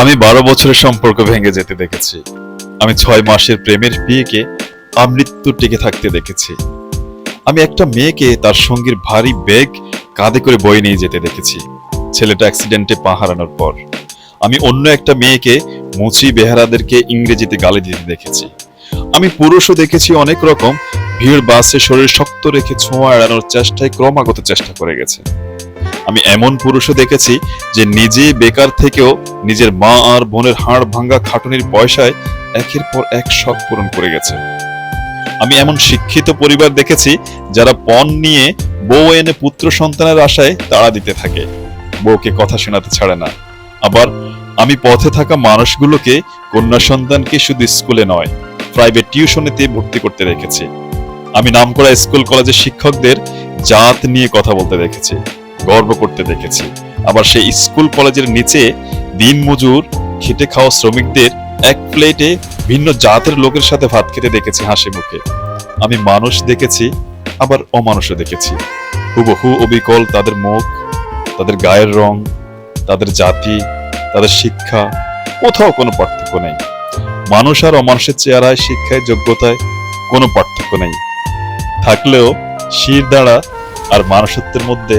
আমি বারো বছরের সম্পর্ক ভেঙে যেতে দেখেছি। আমি ছয় মাসের প্রেমের বিয়েকে আমৃত্যু টিকে থাকতে দেখেছি। আমি একটা মেয়েকে তার সঙ্গীর ভারী ব্যাগ কাঁধে করে বয়ে নিয়ে যেতে দেখেছি। ছেলেটা অ্যাক্সিডেন্টে পা হারানোর পর। আমি অন্য একটা মেয়েকে মুচি বেহারাদেরকে ইংরেজিতে গালি দিতে দেখেছি। আমি পুরুষও দেখেছি অনেক রকম, ভিড় বাসে শরীর শক্ত রেখে ছোঁয়া এড়ানোর চেষ্টায় ক্রমাগত চেষ্টা করে গেছে। আমি এমন পুরুষও দেখেছি যে নিজে বেকার থেকেও নিজের মা আর বোনের হাড় ভাঙ্গা খাটুনির পয়সায় একের পর এক শখ পূরণ করে গেছে। আমি এমন শিক্ষিত পরিবার দেখেছি যারা পণ নিয়ে বউ এনে পুত্র সন্তানের আশায় তাড়া দিতে থাকে। বউকে কথা শোনাতে ছাড়ে না। আবার আমি পথে থাকা মানুষগুলোকে কন্যা সন্তানকে শুধু স্কুলে নয়, প্রাইভেট টিউশনেতে ভর্তি করতে রেখেছি। আমি নামকরা স্কুল কলেজের শিক্ষকদের জাত নিয়ে কথা বলতে দেখেছি। গর্ব করতে দেখেছি। আবার সেই স্কুল কলেজের নিচে দিনমজুর খেটে খাওয়া শ্রমিকদের এক প্লেটে ভিন্ন জাতের লোকের সাথে ভাত খেতে দেখেছি হাসি মুখে। আমি মানুষ দেখেছি, আবার অমানুষও দেখেছি। হুবহু অবিকল তাদের মুখ, তাদের গায়ের রং, তাদের জাতি, তাদের শিক্ষা, কোথাও কোনো পার্থক্য নেই। মানুষ আর অমানুষের চেহারায়, শিক্ষায়, যোগ্যতায় কোনো পার্থক্য নেই। থাকলেও শির দাঁড়া আর মানুষত্বের মধ্যে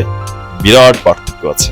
বিরাট পার্থক্য আছে